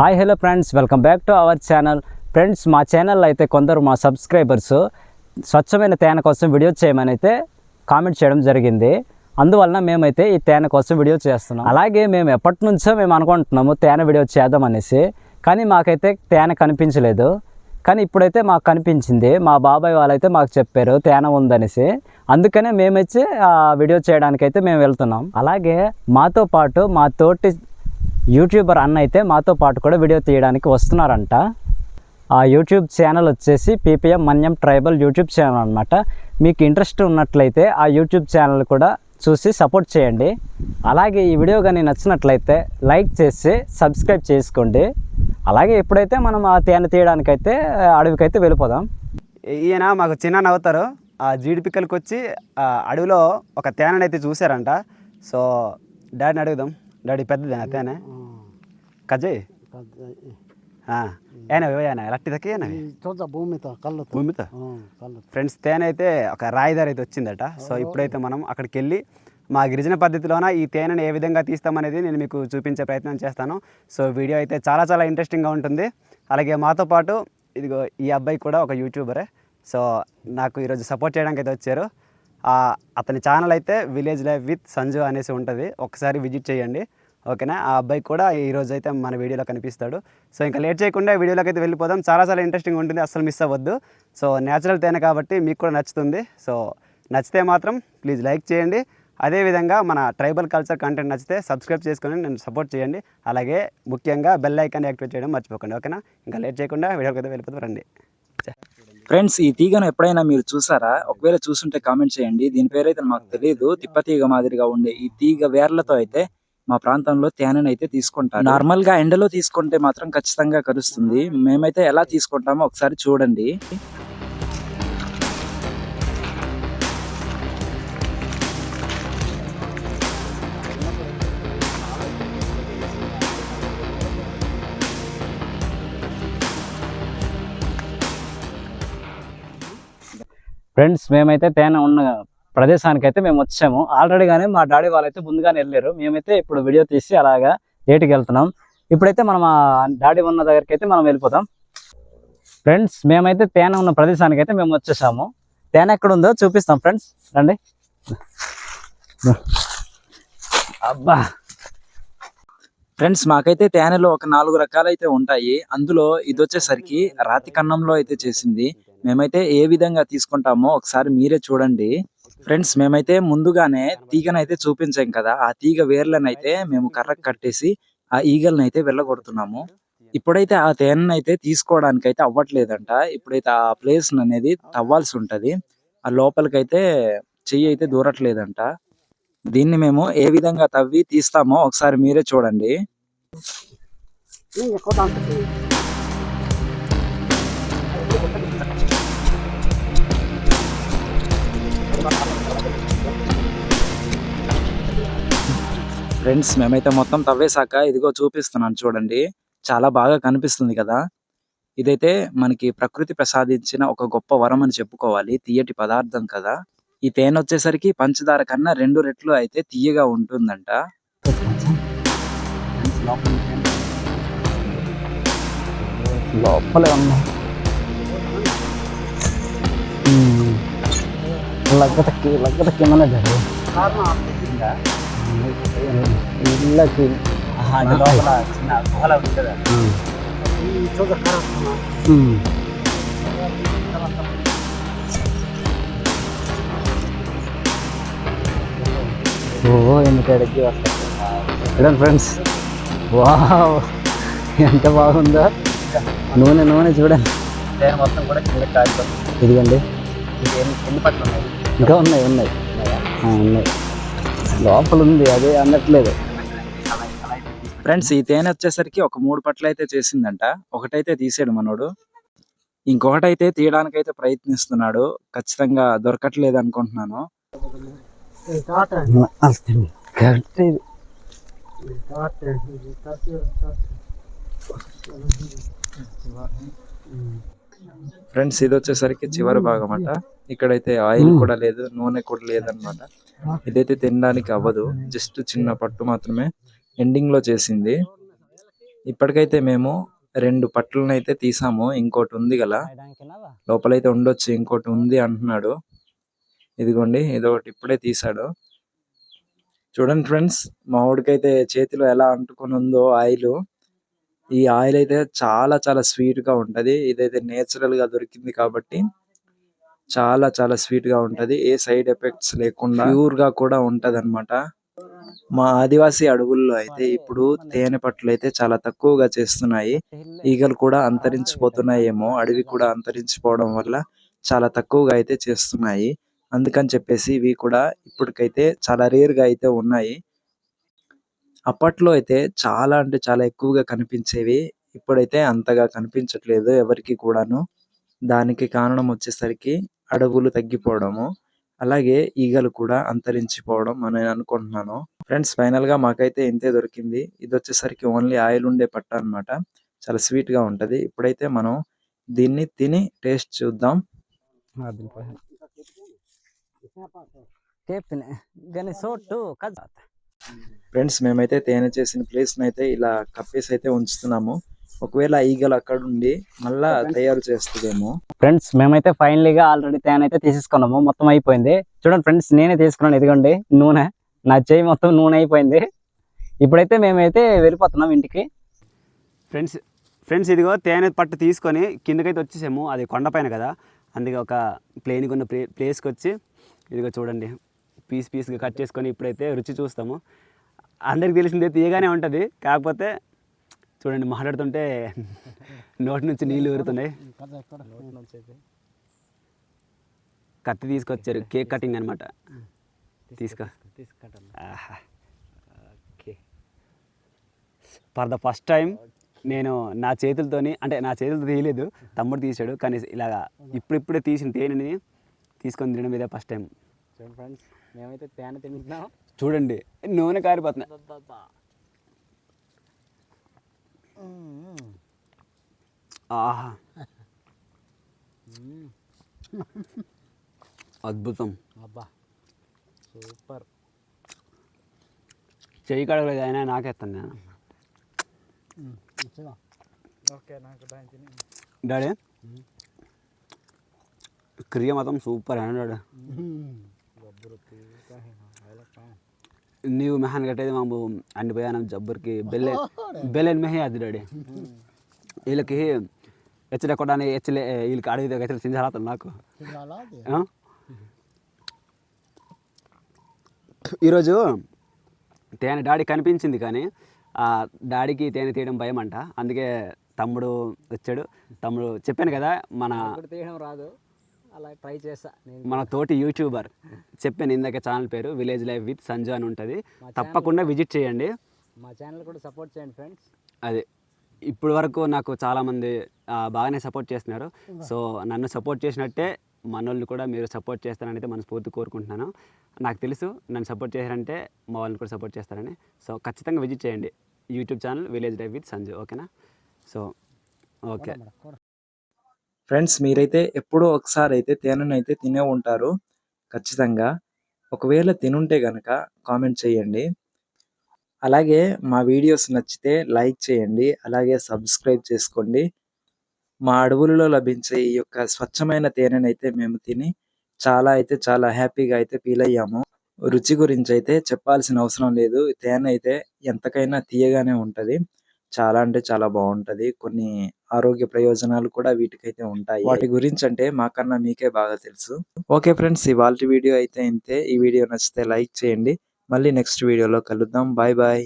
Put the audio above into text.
Hi hello friends welcome back to our channel friends మా ఛానల్లో అయితే కొందరు మా సబ్స్క్రైబర్స్ స్వచ్ఛమైన తేనె కోసం వీడియో చేయమని అయితే కామెంట్ చేయడం జరిగింది. అందువలన మేమైతే ఈ తేనె కోసం వీడియో చేస్తున్నాం. అలాగే మేము ఎప్పటి నుంచో మేము అనుకుంటున్నాము తేనె వీడియో చేద్దాం అనేసి కానీ మాకైతే తేనె కనిపించలేదు. కానీ ఇప్పుడైతే మాకు కనిపించింది. మా బాబాయ్ వాళ్ళైతే మాకు చెప్పారు తేనె ఉందనేసి. అందుకనే మేమైతే ఆ వీడియో చేయడానికైతే మేము వెళ్తున్నాం. అలాగే మాతో పాటు మా తోటి యూట్యూబర్ అన్న అయితే మాతో పాటు కూడా వీడియో తీయడానికి వస్తున్నారంట. ఆ యూట్యూబ్ ఛానల్ వచ్చేసి PPM Manyam tribal YouTube channel అనమాట మీకు ఇంట్రెస్ట్ ఉన్నట్లయితే ఆ యూట్యూబ్ ఛానల్ కూడా చూసి సపోర్ట్ చేయండి. అలాగే ఈ వీడియో కానీ నచ్చినట్లయితే లైక్ చేసి సబ్స్క్రైబ్ చేసుకోండి. అలాగే ఎప్పుడైతే మనం ఆ తేనె తీయడానికైతే అడవికైతే వెళ్ళిపోదాం. ఈయన మాకు చిన్న నవ్వుతారు ఆ జీడి పిక్కలకి వచ్చి ఆ అడవిలో ఒక తేనెనైతే అయితే చూశారంట. సో డాడీని అడుగుదాం. డాడీ పెద్దదేనా తేనె కజయ్ ఏనా ఏనా చూద్దా భూమితో కళ్ళతో భూమితో కళ్ళు ఫ్రెండ్స్ తేనె అయితే ఒక రాయిదారి అయితే వచ్చిందట సో ఇప్పుడైతే మనం అక్కడికి వెళ్ళి మా గిరిజన పద్ధతిలోన ఈ తేనెని ఏ విధంగా తీస్తామనేది నేను మీకు చూపించే ప్రయత్నం చేస్తాను సో వీడియో అయితే చాలా చాలా ఇంట్రెస్టింగ్గా ఉంటుంది అలాగే మాతో పాటు ఇదిగో ఈ అబ్బాయి కూడా ఒక యూట్యూబరే సో నాకు ఈరోజు సపోర్ట్ చేయడానికి అయితే వచ్చారు ఆ, అతని ఛానల్ అయితే విలేజ్ లైఫ్ విత్ సంజు అనేసి ఉంటుంది ఒకసారి విజిట్ చేయండి ఓకేనా? ఆ అబ్బాయి కూడా ఈరోజు అయితే మన వీడియోలో కనిపిస్తాడు. సో ఇంకా లేట్ చేయకుండా వీడియోలోకి అయితే వెళ్ళిపోదాం. చాలా చాలా ఇంట్రెస్టింగ్ ఉంటుంది. అసలు మిస్ అవ్వద్దు. సో న్యాచురల్ తేనె కాబట్టి మీకు కూడా నచ్చుతుంది. సో నచ్చితే మాత్రం ప్లీజ్ లైక్ చేయండి. అదేవిధంగా మన ట్రైబల్ కల్చర్ కంటెంట్ నచ్చితే సబ్స్క్రైబ్ చేసుకొని నన్ను సపోర్ట్ చేయండి. అలాగే ముఖ్యంగా బెల్ ఐకాన్ యాక్టివేట్ చేయడం మర్చిపోకండి. ఓకేనా? ఇంకా లేట్ చేయకుండా వీడియోకి అయితే వెళ్ళిపోతాం రండి. ఫ్రెండ్స్ ఈ తీగను ఎప్పుడైనా మీరు చూసారా? ఒకవేళ చూసుంటే కామెంట్ చేయండి. దీని పేరైతే మాకు తెలియదు తిప్పతీగ మాదిరిగా ఉండే ఈ తీగ వేర్లతో అయితే మా ప్రాంతంలో తేనెను అయితే తీసుకుంటారు. నార్మల్గా ఎండలో తీసుకుంటే మాత్రం ఖచ్చితంగా కరుస్తుంది. మేమైతే ఎలా తీసుకుంటామో ఒకసారి చూడండి. ఫ్రెండ్స్ మేమైతే తేనె ఉన్న ప్రదేశానికి అయితే మేము వచ్చాము. ఆల్రెడీ కానీ మా డాడీ వాళ్ళైతే ముందుగానే వెళ్ళారు. మేమైతే ఇప్పుడు వీడియో తీసి అలాగా లేటుకి వెళ్తున్నాం. ఇప్పుడైతే మనం ఆ డాడీ ఉన్న దగ్గరికి అయితే మనం వెళ్ళిపోతాం. ఫ్రెండ్స్ మేమైతే తేనె ఉన్న ప్రదేశానికి అయితే మేము వచ్చేసాము. తేనె ఎక్కడ ఉందో చూపిస్తాం ఫ్రెండ్స్ రండి. అబ్బా. ఫ్రెండ్స్ మాకైతే తేనెలో ఒక నాలుగు రకాలైతే ఉంటాయి. అందులో ఇది వచ్చేసరికి రాతి కన్నంలో అయితే చేసింది. మేమైతే ఏ విధంగా తీసుకుంటామో ఒకసారి మీరే చూడండి. ఫ్రెండ్స్ మేమైతే ముందుగానే తీగనైతే చూపించాం కదా. ఆ తీగ వేర్లనైతే మేము కర్రకు కట్టేసి ఆ ఈగలను అయితే వెళ్ళగొడుతున్నాము. ఇప్పుడైతే ఆ తేనెను అయితే తీసుకోవడానికి అయితే అవ్వట్లేదంట. ఇప్పుడైతే ఆ ప్లేస్ అనేది తవ్వాల్సి ఉంటుంది ఆ లోపలికైతే చెయ్యి అయితే దూరట్లేదంట. దీన్ని మేము ఏ విధంగా తవ్వి తీస్తామో ఒకసారి మీరే చూడండి. Thank you. ఫ్రెండ్స్ మేమైతే మొత్తం తవ్వేశాక ఇదిగో చూపిస్తున్నాను చూడండి. చాలా బాగా కనిపిస్తుంది కదా. ఇదైతే మనకి ప్రకృతి ప్రసాదించిన ఒక గొప్ప వరం అని చెప్పుకోవాలి. తీయటి పదార్థం కదా. ఈ తేనె వచ్చేసరికి పంచదార కన్నా రెండు రెట్లు అయితే తీయగా ఉంటుందంట. లోపలే ఉన్నాయి లగ్గతకి లగ్గతకి ఏమన్నా ఇళ్ళకి లోపల చిన్న గుహల ఉంటుంది చూద్దా కరెక్ట్ ఓ ఎందుకు అడిగి వస్తాయి చూడండి ఫ్రెండ్స్ వావ్ ఎంత బాగుందో నూనె నూనె చూడండి తేనె మొత్తం కూడా కింద కాలిపోతుంది ఇదిగండి ఇది ఎన్ని ఎన్ని పట్లు ఉన్నాయి ఇంకా ఉన్నాయి ఉన్నాయి ఆ, ఉన్నాయి లోపల ఉంది అదే అందట్లేదు ఫ్రెండ్స్ ఈ తేనె వచ్చేసరికి ఒక మూడు పట్ల అయితే చేసిందంట. ఒకటైతే తీసాడు మనోడు. ఇంకొకటైతే తీయడానికైతే ప్రయత్నిస్తున్నాడు. ఖచ్చితంగా దొరకట్లేదు అనుకుంటున్నాను. ఫ్రెండ్స్ ఇది వచ్చేసరికి చివరి భాగం అంట. ఇక్కడైతే ఆయిల్ కూడా లేదు నూనె కూడా లేదన్నమాట. ఇదైతే తినడానికి అవ్వదు జస్ట్ చిన్న పట్టు మాత్రమే ఎండింగ్లో చేసింది. ఇప్పటికైతే మేము రెండు పట్లను అయితే తీసాము ఇంకోటి ఉంది గల లోపలైతే ఉండొచ్చు ఇంకోటి ఉంది అంటున్నాడు. ఇదిగోండి ఇదో ఒకటి ఇప్పుడే తీసాడు. చూడండి ఫ్రెండ్స్ మా ఊడికైతే చేతిలో ఎలా అంటుకొని ఉందో ఆయిల్. ఈ ఆయిల్ అయితే చాలా చాలా స్వీట్గా ఉంటది. ఇదైతే నేచురల్గా దొరికింది కాబట్టి చాలా చాలా స్వీట్గా ఉంటది. ఏ సైడ్ ఎఫెక్ట్స్ లేకుండా ప్యూర్గా కూడా ఉంటదన్నమాట. మా ఆదివాసీ అడవుల్లో అయితే ఇప్పుడు తేనె పట్లు అయితే చాలా తక్కువగా చేస్తున్నాయి. ఈగలు కూడా అంతరించిపోతున్నాయేమో అడవి కూడా అంతరించిపోవడం వల్ల చాలా తక్కువగా అయితే చేస్తున్నాయి. అందుకని చెప్పేసి ఇవి కూడా ఇప్పటికైతే చాలా రేర్గా అయితే ఉన్నాయి. అప్పట్లో అయితే చాలా అంటే చాలా ఎక్కువగా కనిపించేవి ఇప్పుడైతే అంతగా కనిపించట్లేదు ఎవరికి కూడాను. దానికి కారణం వచ్చేసరికి అడవులు తగ్గిపోవడము అలాగే ఈగలు కూడా అంతరించిపోవడం అని నేను అనుకుంటున్నాను. ఫ్రెండ్స్ ఫైనల్గా మాకైతే ఇంతే దొరికింది. ఇది వచ్చేసరికి ఓన్లీ ఆయిల్ ఉండే పట్ట అన్నమాట. చాలా స్వీట్గా ఉంటది. ఇప్పుడైతే మనం దీన్ని తిని టేస్ట్ చూద్దాం. ఫ్రెండ్స్ మేమైతే తేనె చేసిన ప్లేస్ అయితే ఇలా కప్పేసి అయితే ఉంచుతున్నాము. ఒకవేళ ఈగలు అక్కడ ఉండి మళ్ళా తయారు చేస్తుందేమో. ఫ్రెండ్స్ మేమైతే ఫైనలీగా ఆల్రెడీ తేనె అయితే తీసేసుకున్నాము. మొత్తం అయిపోయింది. చూడండి ఫ్రెండ్స్ నేనే తీసుకున్నాను. ఇదిగోండి నూనె. నా చేయి మొత్తం నూనె అయిపోయింది. ఇప్పుడైతే మేమైతే వెళ్ళిపోతున్నాం ఇంటికి. ఫ్రెండ్స్ ఫ్రెండ్స్ ఇదిగో తేనె పట్టు తీసుకొని కిందకైతే వచ్చేసాము. అది కొండపైన కదా. అందుకే ఒక ప్లేన్గా ఉన్న ప్లే ప్లేస్కి వచ్చి ఇదిగో చూడండి. పీస్ పీస్గా కట్ చేసుకొని ఇప్పుడైతే రుచి చూస్తాము. అందరికి తెలిసిందే తీయగానే ఉంటుంది. కాకపోతే చూడండి మాట్లాడుతుంటే నోటి నుంచి నీళ్ళు ఊరుతున్నాయి. కత్తి తీసుకొచ్చారు కేక్ కటింగ్ అనమాట తీసుకో. ఆహా. Okay. For the first time నేను నా చేతులతోని అంటే నా చేతులతో తీయలేదు తమ్ముడు తీసాడు కానీ ఇలాగా ఇప్పుడిప్పుడే తీసిన తేనెని తీసుకొని తినడం ఇదే ఫస్ట్ టైం చూడండి నూనె కారిపోతుంది ఆహా. అద్భుతం. అబ్బా. సూపర్. చెయ్యి కడగలేదు అయినా నాకేస్తాను నేను. మంచిగా డాడీ? క్రియ మాత్రం సూపర్ అయినా డాడీ. ನೀವು ಮೆಹಾನ್ గట్టేది మాకు అండిపోయాను జబ్బర్కి బెల్లె బెల్లెన్ మెహే అది డాడీ వీళ్ళకి హెచ్చరి కొట్టడానికి హెచ్చలే వీళ్ళకి అడవితో హెచ్చరి చించాలి నాకు తినాలా అది? ఆ? ఈరోజు తేనె డాడీ కనిపించింది కానీ ఆ డాడీకి తేనె తీయడం భయం అంట అందుకే తమ్ముడు వచ్చాడు తమ్ముడు చెప్పాను కదా మన తీయడం రాదు అలా ట్రై చేస్తా నేను మన తోటి యూట్యూబర్ చెప్పాను ఇందాక ఛానల్ పేరు విలేజ్ లైఫ్ విత్ సంజు అని ఉంటుంది. తప్పకుండా విజిట్ చేయండి. మా ఛానల్ కూడా సపోర్ట్ చేయండి ఫ్రెండ్స్. అదే ఇప్పుడు వరకు నాకు చాలామంది బాగానే సపోర్ట్ చేస్తున్నారు. సో నన్ను సపోర్ట్ చేసినట్టే మనోళ్ళు కూడా మీరు సపోర్ట్ చేస్తారని అయితే మనస్ఫూర్తి కోరుకుంటున్నాను. నాకు తెలుసు నన్ను సపోర్ట్ చేశారంటే మా వాళ్ళని కూడా సపోర్ట్ చేస్తారని. సో ఖచ్చితంగా విజిట్ చేయండి. YouTube channel village life with Sanju ఓకేనా? So okay. ఫ్రెండ్స్ మీరైతే ఎప్పుడో ఒకసారి అయితే తేనెను అయితే తినే ఉంటారు. ఖచ్చితంగా. ఒకవేళ తినుంటే కనుక కామెంట్ చేయండి. అలాగే మా వీడియోస్ నచ్చితే లైక్ చేయండి. అలాగే సబ్స్క్రైబ్ చేసుకోండి. మా అడవులలో లభించే ఈ యొక్క స్వచ్ఛమైన తేనెనైతే మేము తిని చాలా అయితే చాలా హ్యాపీగా అయితే ఫీల్ అయ్యాము. రుచి గురించి అయితే చెప్పాల్సిన అవసరం లేదు. తేనె అయితే ఎంతకైనా తీయగానే ఉంటుంది. చాలా అంటే చాలా బాగుంటది. కొన్ని ఆరోగ్య ప్రయోజనాలు కూడా వీటికైతే ఉంటాయి. వాటి గురించి అంటే మాకన్నా మీకే బాగా తెలుసు. ఓకే ఫ్రెండ్స్ ఇవాళ వీడియో అయితే ఇంతే. ఈ వీడియో నచ్చితే లైక్ చేయండి. మళ్ళీ నెక్స్ట్ వీడియోలో కలుద్దాం. Bye bye.